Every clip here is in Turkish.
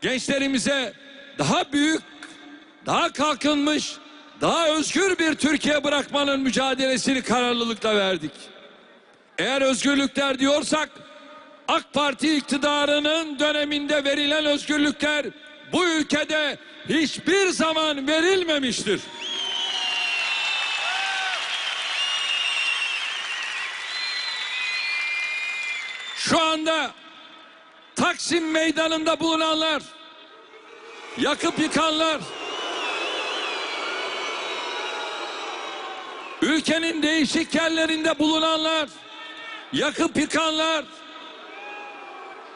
gençlerimize daha büyük, daha kalkınmış, daha özgür bir Türkiye bırakmanın mücadelesini kararlılıkla verdik. Eğer özgürlükler diyorsak AK Parti iktidarının döneminde verilen özgürlükler bu ülkede hiçbir zaman verilmemiştir. Şu anda Taksim meydanında bulunanlar, yakıp yıkanlar, ülkenin değişik yerlerinde bulunanlar, yakıp yıkanlar,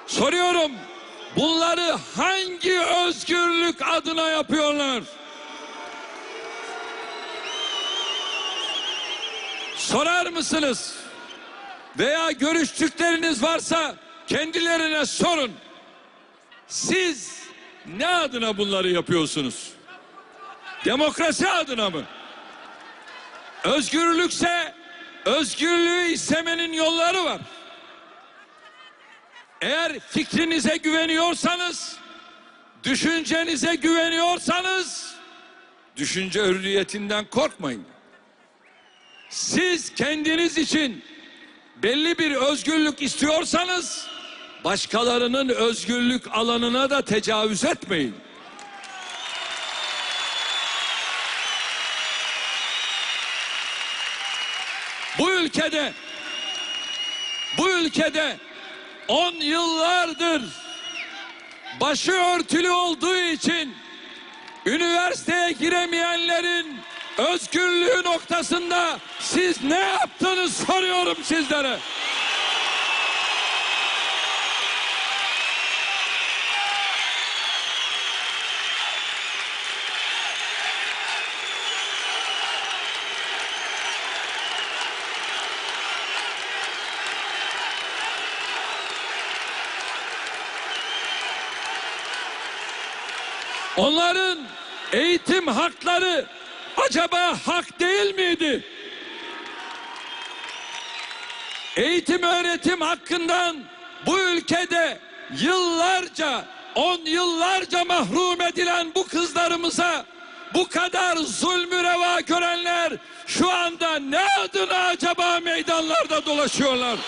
soruyorum bunları hangi özgürlük adına yapıyorlar? Sorar mısınız? Veya görüştükleriniz varsa kendilerine sorun. Siz ne adına bunları yapıyorsunuz? Demokrasi adına mı? Özgürlükse özgürlüğü istemenin yolları var. Eğer fikrinize güveniyorsanız, düşüncenize güveniyorsanız, düşünce hürriyetinden korkmayın. Siz kendiniz için belli bir özgürlük istiyorsanız, başkalarının özgürlük alanına da tecavüz etmeyin. Bu ülkede bu ülkede on yıllardır başı örtülü olduğu için üniversiteye giremeyenlerin özgürlüğü noktasında siz ne yaptınız soruyorum sizlere. Onların eğitim hakları acaba hak değil miydi? Eğitim öğretim hakkından bu ülkede yıllarca, on yıllarca mahrum edilen bu kızlarımıza bu kadar zulmü reva görenler şu anda ne adına acaba meydanlarda dolaşıyorlar?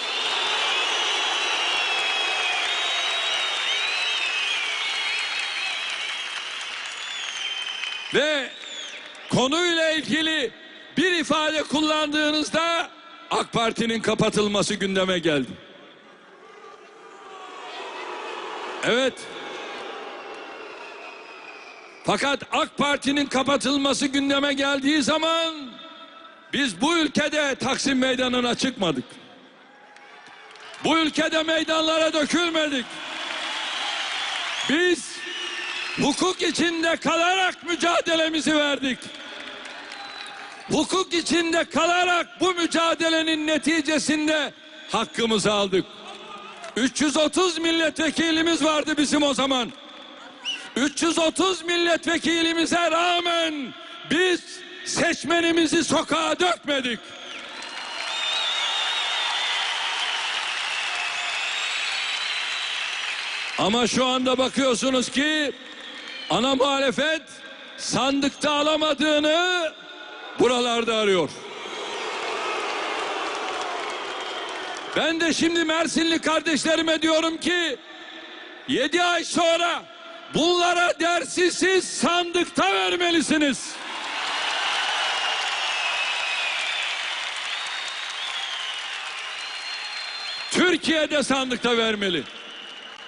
Ve konuyla ilgili bir ifade kullandığınızda AK Parti'nin kapatılması gündeme geldi. Evet. Fakat AK Parti'nin kapatılması gündeme geldiği zaman biz bu ülkede Taksim Meydanı'na çıkmadık. Bu ülkede meydanlara dökülmedik. Biz hukuk içinde kalarak mücadelemizi verdik. Hukuk içinde kalarak bu mücadelenin neticesinde hakkımızı aldık. 330 milletvekilimiz vardı bizim o zaman. 330 milletvekilimize rağmen biz seçmenimizi sokağa dökmedik. Ama şu anda bakıyorsunuz ki ana muhalefet sandıkta alamadığını buralarda arıyor. Ben de şimdi Mersinli kardeşlerime diyorum ki 7 ay sonra bunlara dersi siz sandıkta vermelisiniz. Türkiye'de sandıkta vermeli.